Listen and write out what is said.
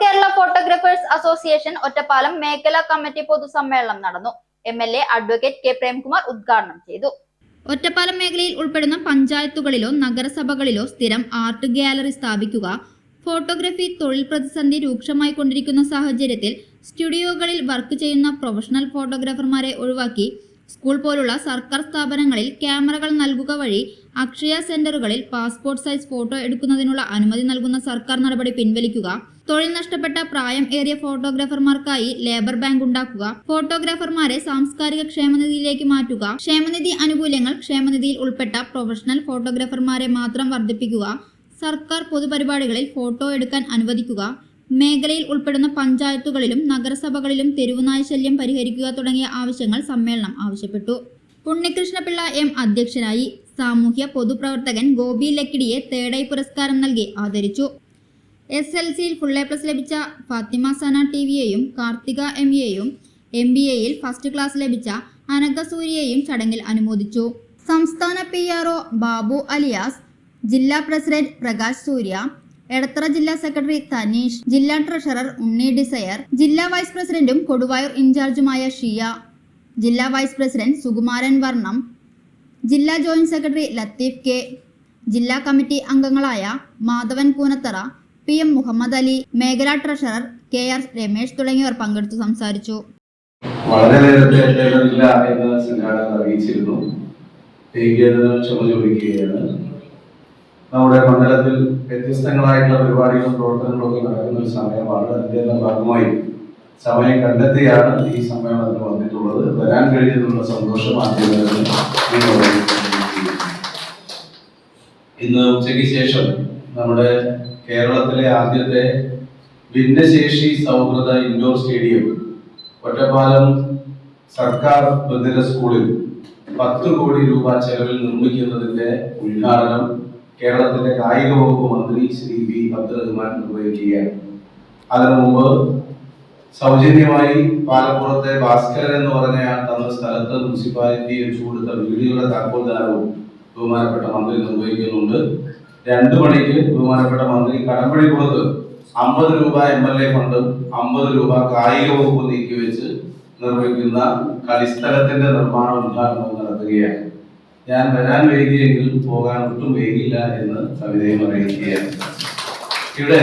Kerala photographers association Ottapalam മേഖലാ committee പൊതുസമ്മേളനം നടന്നു. M L A advocate K Premkumar ഉദ്ഘാടനം ചെയ്തു. ഒറ്റപ്പാലം മേഖലയിൽ ഉൾപ്പെടുന്ന പഞ്ചായത്തുകളിലോ നഗരസഭകളിലോ സ്ഥിരം ആർട്ട് ഗാലറി സ്ഥാപിക്കുക ഫോട്ടോഗ്രാഫി തൊഴിൽ പ്രതിസന്ധി രൂക്ഷമായി കൊണ്ടിരിക്കുന്ന സാഹചര്യത്തിൽ സ്റ്റുഡിയോകളിൽ വർക്ക് ചെയ്യുന്ന പ്രൊഫഷണൽ ഫോട്ടോഗ്രാഫർമാരെ ഒഴിവാക്കി സ്കൂൾ പോലുള്ള സർക്കാർ സ്ഥാപനങ്ങളിൽ ക്യാമറകൾ നൽകുക വഴി അക്ഷയ സെന്ററുകളിൽ പാസ്പോർട്ട് സൈസ് ഫോട്ടോ എടുക്കുന്നതിനുള്ള അനുമതി നൽകുന്ന സർക്കാർ നടപടി പിൻവലിക്കുക. തൊഴിൽ നഷ്ടപ്പെട്ട പ്രായം ഏറിയ ഫോട്ടോഗ്രാഫർമാർക്കായി ലേബർ ബാങ്ക് ഉണ്ടാക്കുക. ഫോട്ടോഗ്രാഫർമാരെ സാംസ്കാരിക ക്ഷേമനിധിയിലേക്ക് മാറ്റുക. ക്ഷേമനിധി ആനുകൂല്യങ്ങൾ ക്ഷേമനിധിയിൽ ഉൾപ്പെട്ട പ്രൊഫഷണൽ ഫോട്ടോഗ്രാഫർമാരെ മാത്രം വർദ്ധിപ്പിക്കുക. സർക്കാർ പൊതുപരിപാടികളിൽ ഫോട്ടോ എടുക്കാൻ അനുവദിക്കുക. മേഖലയിൽ ഉൾപ്പെടുന്ന പഞ്ചായത്തുകളിലും നഗരസഭകളിലും തെരുവുനായ ശല്യം പരിഹരിക്കുക തുടങ്ങിയ ആവശ്യങ്ങൾ സമ്മേളനം ആവശ്യപ്പെട്ടു. ഉണ്ണികൃഷ്ണപിള്ള എം അധ്യക്ഷനായി സാമൂഹ്യ പൊതുപ്രവർത്തകൻ ഗോപി ലക്കിടിയെ തേടൈ പുരസ്കാരം നൽകി ആദരിച്ചു. എസ് എൽ സിയിൽ ഫുൾ എ പ്ലസ് ലഭിച്ച ഫാത്തിമ സന ടി വിയെയും കാർത്തിക എം എയും എം ബി എയിൽ ഫസ്റ്റ് ക്ലാസ് ലഭിച്ച അനക സൂര്യയെയും ചടങ്ങിൽ അനുമോദിച്ചു. സംസ്ഥാന P R O Babu alias ജില്ലാ പ്രസിഡന്റ് പ്രകാശ് സൂര്യ എടത്തറ ജില്ലാ സെക്രട്ടറി തനീഷ് ജില്ലാ ട്രഷറർ ഉണ്ണി ഡിസയർ ജില്ലാ വൈസ് പ്രസിഡന്റും കൊടുവായൂർ ഇൻചാർജുമായ ഷിയ ജില്ലാ വൈസ് പ്രസിഡന്റ് സുകുമാരൻ വർണം ജില്ലാ ജോയിന്റ് സെക്രട്ടറി ലത്തീഫ് കെ. ജില്ലാ കമ്മിറ്റി അംഗങ്ങളായ മാധവൻ കൂനത്തറ പി എം മുഹമ്മദ് അലി മേഖലാ ട്രഷറർ കെ ആർ രമേശ് തുടങ്ങിയവർ പങ്കെടുത്തു സംസാരിച്ചു. വളരെ നേരത്തെ അറിയിച്ചിരുന്നു. നമ്മുടെ മണ്ഡലത്തിൽ വ്യത്യസ്തങ്ങളായിട്ടുള്ള പരിപാടികളും പ്രവർത്തനങ്ങളൊക്കെ നടക്കുന്ന ഒരു സമയമാണ്. അതിന്റെ ഭാഗമായി സമയം കണ്ടെത്തിയാണ് ഈ സമ്മേളനത്തിൽ വന്നിട്ടുള്ളത്. വരാൻ കഴിഞ്ഞതിനുള്ള സന്തോഷം. ഇന്ന് ഉച്ചയ്ക്ക് ശേഷം നമ്മുടെ കേരളത്തിലെ ആദ്യത്തെ ഭിന്നശേഷി സൗഹൃദ ഇൻഡോർ സ്റ്റേഡിയം ഒറ്റപ്പാലം സർക്കാർ ബദിര സ്കൂളിൽ പത്ത് കോടി രൂപ ചെലവിൽ നിർമ്മിക്കുന്നതിന്റെ ഉദ്ഘാടനം കേരളത്തിന്റെ കായിക വകുപ്പ് മന്ത്രി ശ്രീ വി അബ്ദുറഹ്മാൻ നിർവഹിക്കുകയാണ് അതിനു മുമ്പ് സൗജന്യമായി പാലപ്പുറത്തെ ഭാസ്കരൻ എന്ന് പറഞ്ഞ തന്ന സ്ഥലത്ത് മുനിസിപ്പാലിറ്റി വെച്ചു കൊടുത്ത വീടുകളുടെ താക്കോൽദാനവും ബഹുമാനപ്പെട്ട മന്ത്രി നിർവഹിക്കുന്നുണ്ട് രണ്ടു മണിക്ക് ബഹുമാനപ്പെട്ട മന്ത്രി കടമ്പഴിക്കുളത്ത് അമ്പത് രൂപ എം എൽ എ ഫണ്ടും അമ്പത് രൂപ കായിക വകുപ്പ് നീക്കിവെച്ച് നിർമ്മിക്കുന്ന കളിസ്ഥലത്തിന്റെ നിർമ്മാണ ഉദ്ഘാടനവും നടത്തുകയാണ്. ഞാൻ വരാൻ വൈകിയെങ്കിൽ പോകാൻ ഒട്ടും വൈകില്ല എന്ന് കവിതയും അറിയിക്കുകയാണ്. ഇവിടെ